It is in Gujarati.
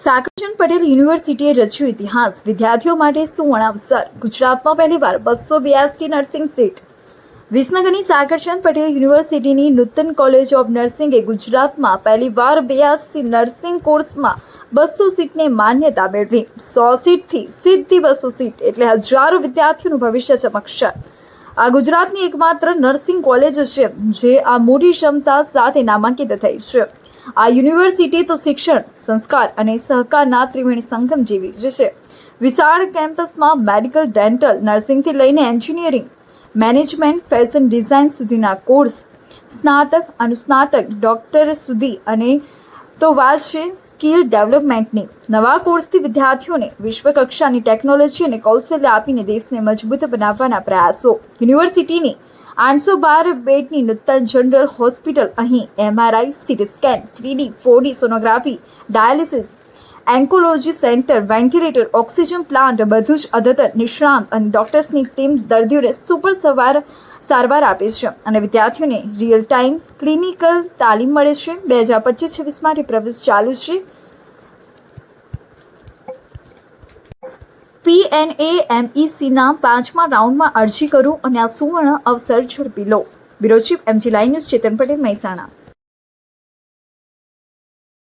સાકરચંદ પટેલ યુનિવર્સિટીએ રચ્યું ઇતિહાસ. વિદ્યાર્થીઓ માટે સુવર્ણ અવસર ગુજરાતમાં પહેલીવાર બસો બ્યાસી નર્સિંગ સીટ. વિસનગરની સાકરચંદ પટેલ યુનિવર્સિટીની નૂતન કોલેજ ઓફ નર્સિંગે ગુજરાતમાં પહેલીવાર બ્યાસી નર્સિંગ કોર્સમાં બસો સીટને માન્યતા મેળવી. સો સીટથી સીધી બસો સીટ એટલે હજારો વિદ્યાર્થીઓનું ભવિષ્ય ચમકશે. આ ગુજરાતની એકમાત્ર નર્સિંગ કોલેજ છે, જે આ મોટી ક્ષમતા સાથે નામાંકિત થઈ છે. આ યુનિવર્સિટી તો શિક્ષણ, સંસ્કાર અને સહકારના ત્રિવેણી સંગમ જેવી જ વિશાળ કેમ્પસમાં મેડિકલ, ડેન્ટલ, નર્સિંગથી લઈને એન્જિનિયરિંગ, મેનેજમેન્ટ, ફેશન ડિઝાઇન સુધીના કોર્સ, સ્નાતક, અનુસ્નાતક, ડોક્ટર સુધી અને તો વાત છે સ્કિલ ડેવલપમેન્ટની. નવા કોર્સથી વિદ્યાર્થીઓને વિશ્વકક્ષાની ટેકનોલોજી અને કૌશલ્ય આપીને દેશને મજબૂત બનાવવાના પ્રયાસો. યુનિવર્સિટીની આઠસો બાર બેડની નૂતન જનરલ હોસ્પિટલ. અહીં MRI, CT scan, three D, four D sonography, dialysis, oncology centre, ventilator, oxygen plant, બધું જ અદ્યતન નિષ્ણાંત અને ડોક્ટર્સની ટીમ દર્દીઓને સુપર સવાર સારવાર આપે છે. અને વિદ્યાર્થીઓને રિયલ ટાઈમ ક્લિનિકલ તાલીમ મળે છે. બે હજાર પચીસ છવ્વીસ માટે પ્રવેશ ચાલુ છે. પીએનએએમઈસીના પાંચમા રાઉન્ડમાં અરજી કરો અને આ સુવર્ણ અવસર ઝડપી લો. Bureau chief MG line news Chetan Patel, Mehsana.